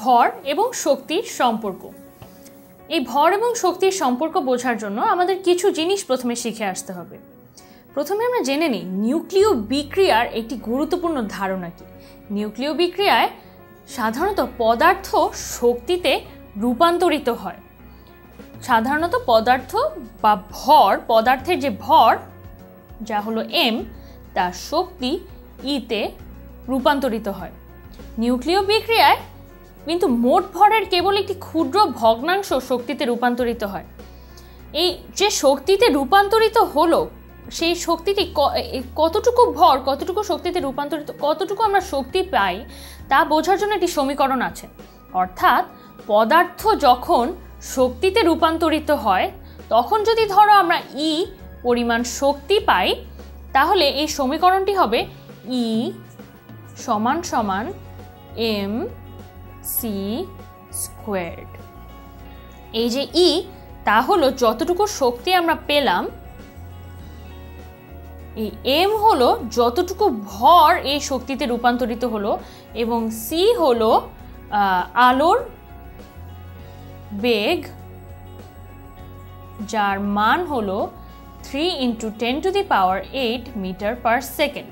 ভর এবং শক্তির সম্পর্ক। এই ভর এবং শক্তির সম্পর্ক বোঝার জন্য আমাদের কিছু জিনিস প্রথমে শিখে আসতে হবে। প্রথমে আমরা জেনে নিই, নিউক্লিয় বিক্রিয়ার একটি গুরুত্বপূর্ণ ধারণা কি? নিউক্লিয় বিক্রিয়ায় সাধারণত পদার্থ শক্তিতে রূপান্তরিত হয়। সাধারণত পদার্থ বা ভর, পদার্থের যে ভর, যা হলো এম তার শক্তি ইতে রূপান্তরিত হয়। নিউক্লিয় বিক্রিয়ায় কিন্তু মোট ভরের কেবল একটি ক্ষুদ্র ভগ্নাংশ শক্তিতে রূপান্তরিত হয়। এই যে শক্তিতে রূপান্তরিত হলো, সেই শক্তিটি কতটুকু ভর, কতটুকু শক্তিতে রূপান্তরিত, কতটুকু আমরা শক্তি পাই, তা বোঝার জন্য একটি সমীকরণ আছে। অর্থাৎ পদার্থ যখন শক্তিতে রূপান্তরিত হয়, তখন যদি ধরো আমরা ই পরিমাণ শক্তি পাই, তাহলে এই সমীকরণটি হবে ই সমান সমান এম সি স্কোয়ার্ড এই যে ই তা হলো যতটুকু শক্তি আমরা পেলাম, এই এম হলো যতটুকু ভর এই শক্তিতে রূপান্তরিত হলো, এবং সি হলো আলোর বেগ, যার মান হলো three into ten to the power eight metre per second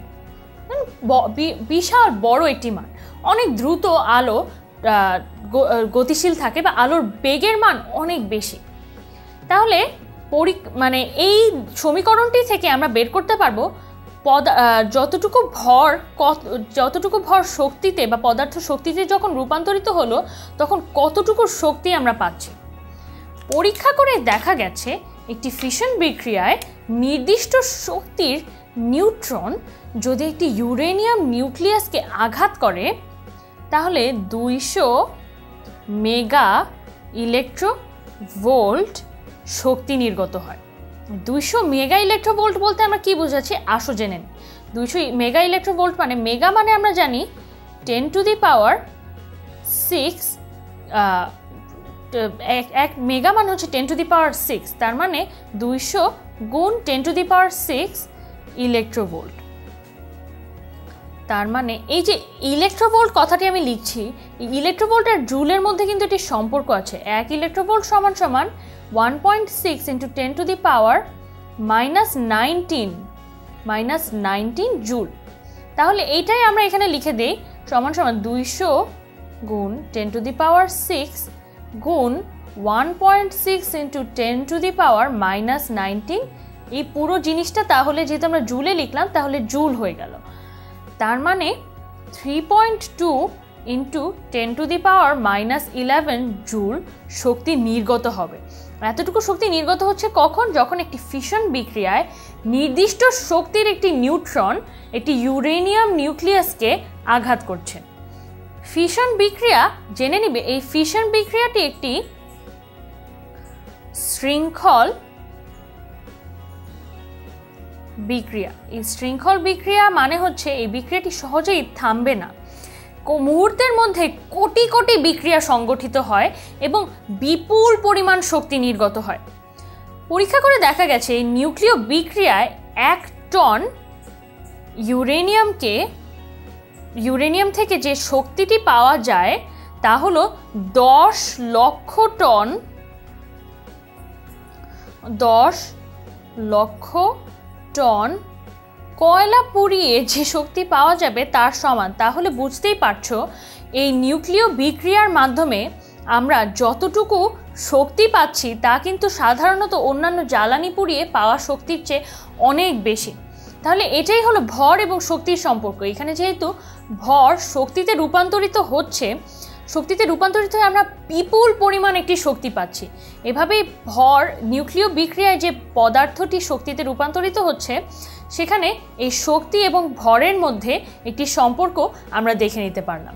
বিশাল বড় একটি মান। অনেক দ্রুত আলো গতিশীল থাকে বা আলোর বেগের মান অনেক বেশি। তাহলে পরি মানে এই সমীকরণটি থেকে আমরা বের করতে পারব পদা যতটুকু ভর কত, যতটুকু ভর শক্তিতে বা পদার্থ শক্তিতে যখন রূপান্তরিত হলো, তখন কতটুকু শক্তি আমরা পাচ্ছি? পরীক্ষা করে দেখা গেছে একটি ফিশন বিক্রিয়ায় নির্দিষ্ট শক্তির নিউট্রন যদি একটি ইউরেনিয়াম নিউক্লিয়াসকে আঘাত করে তাহলে দুইশো মেগা ইলেকট্রো ভোল্ট শক্তি নির্গত হয়। দুইশো মেগা ইলেকট্রোভোল্ট বলতে আমরা কি বোঝাচ্ছি? আসো জেনে দুইশো মেগা ইলেকট্রোভোল্ট মানে মেগা মানে আমরা জানি ten to the power six এক মেগা মানে হচ্ছে ten to the power six তার মানে দুইশো গুণ ten to the power six electronvolt তার মানে এই যে ইলেকট্রোভোল্ট কথাটি আমি লিখছি ইলেকট্রোভোল্ট আর জুলের মধ্যে কিন্তু একটি সম্পর্ক আছে। এক ইলেকট্রোভোল্ট সমান সমান one point six into ten to the power minus nineteen minus nineteen joule তাহলে এইটাই আমরা এখানে লিখে দিই, সমান সমান দুইশো গুণ ten to the power six গুণ one point six into ten to the power minus nineteen এই পুরো জিনিসটা তাহলে যেহেতু আমরা জুলে লিখলাম, তাহলে জুল হয়ে গেল। তার মানে three point two into ten to the power minus eleven joule শক্তি নির্গত হবে। এতটুকু শক্তি নির্গত হচ্ছে কখন? যখন একটি ফিশন বিক্রিয়ায় নির্দিষ্ট শক্তির একটি নিউট্রন একটি ইউরেনিয়াম নিউক্লিয়াসকে আঘাত করছে। ফিশন বিক্রিয়া, জেনে নিবে, এই ফিশন বিক্রিয়াটি একটি শৃঙ্খল বিক্রিয়া। এই শৃঙ্খল বিক্রিয়া মানে হচ্ছে এই বিক্রিয়াটি সহজেই থামবে না। মুহূর্তের মধ্যে কোটি কোটি বিক্রিয়া সংগঠিত হয় এবং বিপুল পরিমাণ শক্তি নির্গত হয়। পরীক্ষা করে দেখা গেছে এই নিউক্লিয় বিক্রিয়ায় এক টন ইউরেনিয়ামকে ইউরেনিয়াম থেকে যে শক্তিটি পাওয়া যায়, তা হলো দশ লক্ষ টন দশ লক্ষ টন কয়লা পুড়িয়ে যে শক্তি পাওয়া যাবে তার সমান। তাহলে বুঝতেই পারছ, এই নিউক্লিয় বিক্রিয়ার মাধ্যমে আমরা যতটুকু শক্তি পাচ্ছি তা কিন্তু সাধারণত অন্যান্য জ্বালানি পুড়িয়ে পাওয়া শক্তির চেয়ে অনেক বেশি। তাহলে এটাই হলো ভর এবং শক্তির সম্পর্ক। এখানে যেহেতু ভর শক্তিতে রূপান্তরিত হচ্ছে শক্তিতে রূপান্তরিত হয়ে আমরা বিপুল পরিমাণ একটি শক্তি পাচ্ছি। এভাবে ভর, নিউক্লিয় বিক্রিয়ায় যে পদার্থটি শক্তিতে রূপান্তরিত হচ্ছে, সেখানে এই শক্তি এবং ভরের মধ্যে একটি সম্পর্ক আমরা দেখে নিতে পারলাম।